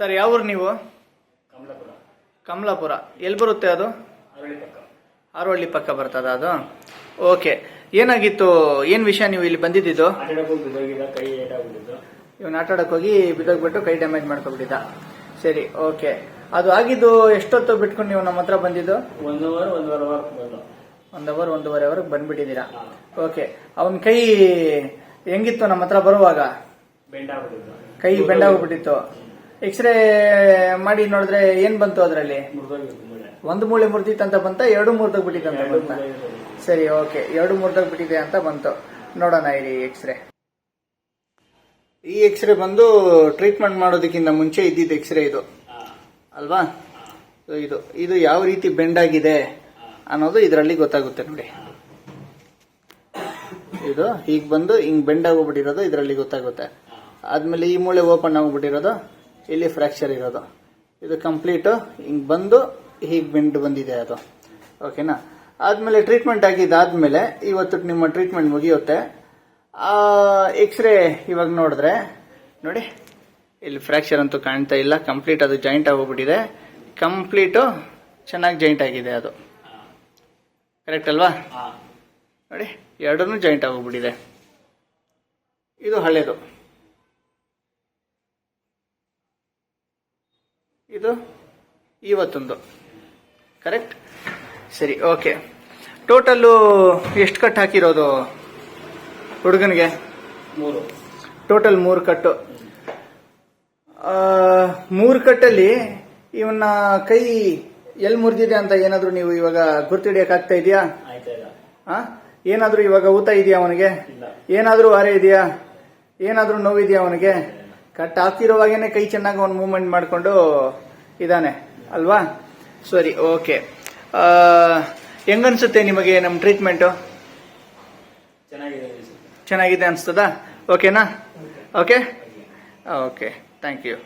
Sir ಯಾವೂರು ನೀವು? ಕಮಲಾಪುರ. ಕಮಲಾಪುರ. ಎಲ್ಲಿ ಬರುತ್ತೆ ಅದು? ಆರೋಳ್ಳಿ ಪಕ್ಕ. ಬರ್ತದ ಅದು? ಓಕೆ. ಏನಾಗಿತ್ತು? ಏನು ವಿಷಯ ನೀವು ಇಲ್ಲಿ ಬಂದಿದ್ದು? ಇವನ್ ಆಟ ಆಡಕ್ ಹೋಗಿ ಬಿದ್ದೋಗ್ಬಿಟ್ಟು ಕೈ ಡ್ಯಾಮೇಜ್ ಮಾಡ್ಕೊಬಿಟ್ಟಿದ್ದ. ಸರಿ ಓಕೆ. ಅದು ಆಗಿದ್ದು ಎಷ್ಟೊತ್ತು ಬಿಟ್ಕೊಂಡು ನೀವು ನಮ್ಮ ಹತ್ರ ಬಂದಿದ್ದು? ಒಂದ್ ಅವರ್ ಒಂದೂವರೆ ಅವರ್ ಒಂದ್ ಅವರ್ ಬಂದ್ಬಿಟ್ಟಿದ್ದೀರಾ ಓಕೆ. ಅವನ ಕೈ ಹೆಂಗಿತ್ತು ನಮ್ಮ ಹತ್ರ ಬರುವಾಗ? ಕೈ ಬೆಂಡಾಗ್ಬಿಟ್ಟಿತ್ತು ಎಕ್ಸ್ರೇ ಮಾಡಿ ನೋಡಿದ್ರೆ ಏನ್ ಬಂತು ಅದರಲ್ಲಿ? ಒಂದು ಮೂಳೆ ಮುರಿದಿತ್ತಂತ ಬಂತ, ಎರಡು ಮುರಿದೋಗ್ಬಿಟ್ಟಿದೆ ಅಂತ ಬಂತ. ಸರಿ, ಓಕೆ. ಎರಡು ಮುರಿದೋಗ್ಬಿಟ್ಟಿದೆ ಅಂತ ಬಂತು. ನೋಡೋಣ ಇರಿ ಎಕ್ಸ್ರೇ ಈ ಎಕ್ಸ್ರೇ ಬಂದು ಟ್ರೀಟ್ಮೆಂಟ್ ಮಾಡೋದಕ್ಕಿಂತ ಮುಂಚೆ ಇದ್ದಿದ್ದು ಎಕ್ಸ್ರೇ ಇದು. ಅಲ್ವಾ? ಇದು ಇದು ಯಾವ ರೀತಿ ಬೆಂಡ್ ಆಗಿದೆ ಅನ್ನೋದು ಇದರಲ್ಲಿ ಗೊತ್ತಾಗುತ್ತೆ ನೋಡಿ. ಇದು ಈಗ ಬಂದು ಹಿಂಗ್ ಬೆಂಡ್ ಆಗೋಗ್ಬಿಟ್ಟಿರೋದು ಇದರಲ್ಲಿ ಗೊತ್ತಾಗುತ್ತೆ. ಆದ್ಮೇಲೆ ಈ ಮೂಳೆ ಓಪನ್ ಆಗೋಗ್ಬಿಟ್ಟಿರೋದು ಇಲ್ಲಿ ಫ್ರಾಕ್ಚರ್ ಇರೋದು. ಇದು ಕಂಪ್ಲೀಟ್ ಹಿಂಗ್ ಬಂದು ಹೀಗೆ ಬೆಂಡ್ ಬಂದಿದೆ ಅದು. ಓಕೆನಾ ಆದ್ಮೇಲೆ ಟ್ರೀಟ್ಮೆಂಟ್ ಆಗಿದ್ದಾದ್ಮೇಲೆ ಇವತ್ತು ನಿಮ್ಮ ಟ್ರೀಟ್ಮೆಂಟ್ ಮುಗಿಯುತ್ತೆ. ಆ ಎಕ್ಸ್ರೇ ಇವಾಗ ನೋಡಿದ್ರೆ ನೋಡಿ ಇಲ್ಲಿ ಫ್ರಾಕ್ಚರ್ ಅಂತೂ ಕಾಣ್ತಾ ಇಲ್ಲ. ಕಂಪ್ಲೀಟ್ ಅದು ಜಾಯಿಂಟ್ ಆಗೋಗ್ಬಿಟ್ಟಿದೆ. ಕಂಪ್ಲೀಟು ಚೆನ್ನಾಗಿ ಜಾಯಿಂಟ್ ಆಗಿದೆ ಅದು. ಕರೆಕ್ಟ್ ಅಲ್ವಾ? ಹಾ. ನೋಡಿ ಎರಡೂ ಜಾಯಿಂಟ್ ಆಗೋಗ್ಬಿಟ್ಟಿದೆ. ಇದು ಹಳೇದು. ಇದು ಇವತ್ತೊಂದು. ಕರೆಕ್ಟ್ ಸರಿ ಓಕೆ ಟೋಟಲ್ಲು ಎಷ್ಟು ಕಟ್ ಹಾಕಿರೋದು ಹುಡುಗನಿಗೆ? ಮೂರು. ಟೋಟಲ್ ಮೂರು ಕಟ್ಟು ಮೂರು ಕಟ್ಟಲ್ಲಿ ಇವನ್ನ ಕೈ ಎಲ್ಲಿ ಮುರಿದಿದೆ ಅಂತ ಏನಾದ್ರೂ ನೀವು ಇವಾಗ ಗುರ್ತಿಡಿಯಕ್ಕಾಗ್ತಾ ಇದೆಯಾ? ಹಾಂ? ಏನಾದ್ರೂ ಇವಾಗ ಊತ ಇದೆಯಾ ಅವನಿಗೆ? ಏನಾದ್ರೂ ಆರೆ ಇದೆಯಾ? ಏನಾದ್ರೂ ನೋವಿದೆಯಾ ಅವನಿಗೆ? ಕಟ್ ಆಗ್ತಿರೋವಾಗೇನೆ ಕೈ ಚೆನ್ನಾಗಿ ಒಂದು ಮೂವ್ಮೆಂಟ್ ಮಾಡಿಕೊಂಡು ಇದ್ದಾನೆ ಅಲ್ವಾ? ಸರಿ ಓಕೆ ಹೆಂಗನ್ಸುತ್ತೆ ನಿಮಗೆ ನಮ್ಮ ಟ್ರೀಟ್ಮೆಂಟು ಚೆನ್ನಾಗಿದೆ ಅನ್ಸ್ತದಾ? ಓಕೆನಾ ಓಕೆ ಓಕೆ ಥ್ಯಾಂಕ್ ಯು